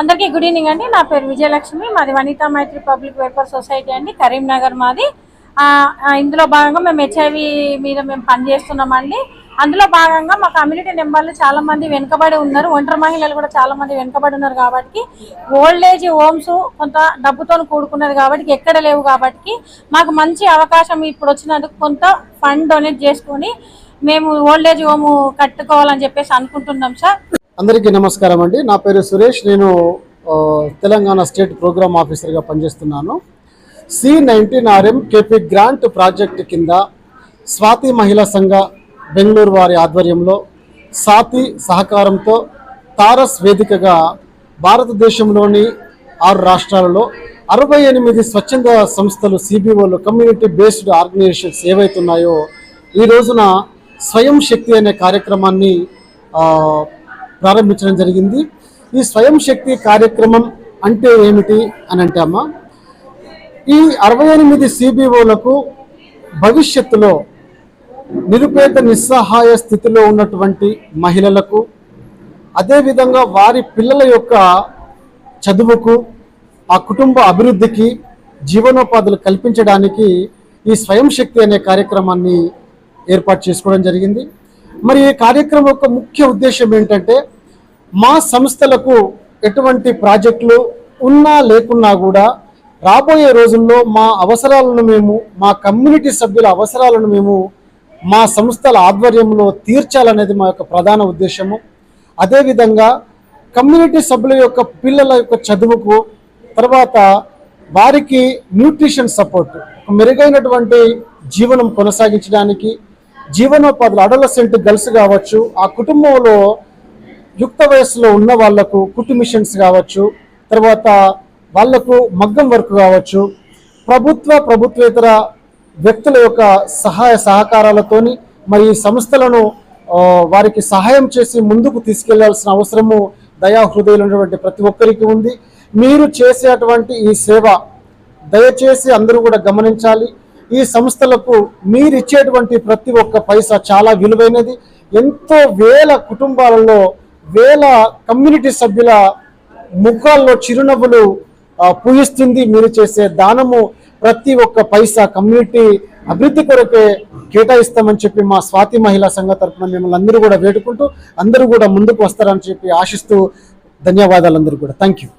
అందరికీ good evening అండి. నా పేరు విజయలక్ష్మి మాది Vanitha Maitri public welfare society అండి కరీంనగర్ మాది. ఇందులో భాగంగా మేము హెచ్ఐవి మీద మేము పనిచేస్తున్నామండి. అందులో భాగంగా మా కమ్యూనిటీ నెంబర్లు చాలా మంది వెనుకబడి ఉన్నారు. ఒంటరి మహిళలు కూడా చాలా మంది వెనుకబడి ఉన్నారు కాబట్టి ఓల్డ్ ఏజ్ హోమ్స్ కొంత డబ్బుతో కూడుకున్నది కాబట్టి ఎక్కడ లేవు కాబట్టి మాకు మంచి అవకాశం ఇప్పుడు వచ్చినందుకు కొంత ఫండ్ డొనేట్ చేసుకొని మేము ఓల్డ్ ఏజ్ హోమ్ కట్టుకోవాలని చెప్పేసి అనుకుంటున్నాం సార్. అందరికీ నమస్కారం అండి. నా పేరు సురేష్. నేను తెలంగాణ స్టేట్ ప్రోగ్రామ్ ఆఫీసర్గా పనిచేస్తున్నాను. C nineteen RM KP grant project కింద స్వాతి మహిళా సంఘ బెంగళూరు వారి ఆధ్వర్యంలో సాతి సహకారంతో తారస్ వేదికగా భారతదేశంలోని ఆరు రాష్ట్రాలలో అరవై ఎనిమిది స్వచ్ఛంద సంస్థలు సిబిఓలు కమ్యూనిటీ బేస్డ్ ఆర్గనైజేషన్స్ ఏవైతున్నాయో ఈ రోజున స్వయం శక్తి అనే కార్యక్రమాన్ని ప్రారంభించడం జరిగింది. ఈ స్వయం శక్తి కార్యక్రమం అంటే ఏమిటి అని అంటే అమ్మా ఈ అరవై ఎనిమిది సిబిఓలకు భవిష్యత్తులో నిరుపేద నిస్సహాయ స్థితిలో ఉన్నటువంటి మహిళలకు అదేవిధంగా వారి పిల్లల యొక్క చదువుకు ఆ కుటుంబ అభివృద్ధికి జీవనోపాధులు కల్పించడానికి ఈ స్వయం శక్తి అనే కార్యక్రమాన్ని ఏర్పాటు చేసుకోవడం జరిగింది. మరి ఈ కార్యక్రమం యొక్క ముఖ్య ఉద్దేశం ఏంటంటే మా సంస్థలకు ఎటువంటి ప్రాజెక్టులు ఉన్నా లేకున్నా కూడా రాబోయే రోజుల్లో మా అవసరాలను మేము మా కమ్యూనిటీ సభ్యుల అవసరాలను మేము మా సంస్థల ఆధ్వర్యంలో తీర్చాలనేది మా యొక్క ప్రధాన ఉద్దేశము. అదేవిధంగా కమ్యూనిటీ సభ్యుల యొక్క పిల్లల యొక్క చదువుకు తర్వాత వారికి న్యూట్రిషన్ సపోర్ట్ మెరుగైనటువంటి జీవనం కొనసాగించడానికి జీవనోపాధులు అడలసెంట్ గర్ల్స్ కావచ్చు ఆ కుటుంబంలో యుక్త వయస్సులో ఉన్న వాళ్ళకు కుట్టు మిషన్స్ కావచ్చు తర్వాత వాళ్ళకు మగ్గం వర్క్ కావచ్చు ప్రభుత్వ ప్రభుత్వేతర వ్యక్తుల యొక్క సహాయ సహకారాలతోని మరి ఈ సంస్థలను వారికి సహాయం చేసి ముందుకు తీసుకెళ్ళాల్సిన అవసరము దయా హృదయులైనటువంటి ప్రతి ఒక్కరికి ఉంది. మీరు చేసేటువంటి ఈ సేవ దయచేసి అందరూ కూడా గమనించాలి. ఈ సంస్థలకు మీరిచ్చేటువంటి ప్రతి ఒక్క పైసా చాలా విలువైనది. ఎంతో వేల కుటుంబాలలో వేల కమ్యూనిటీ సభ్యుల ముఖాల్లో చిరునవ్వులు పూజిస్తుంది పూయిస్తుంది మీరు చేసే దానము. ప్రతి ఒక్క పైసా కమ్యూనిటీ అభివృద్ధి కొరకే కేటాయిస్తామని చెప్పి మా స్వాతి మహిళా సంఘ తరఫున మిమ్మల్ని అందరూ కూడా వేడుకుంటూ అందరూ కూడా ముందుకు వస్తారని చెప్పి ఆశిస్తూ ధన్యవాదాలు అందరూ కూడా. Thank you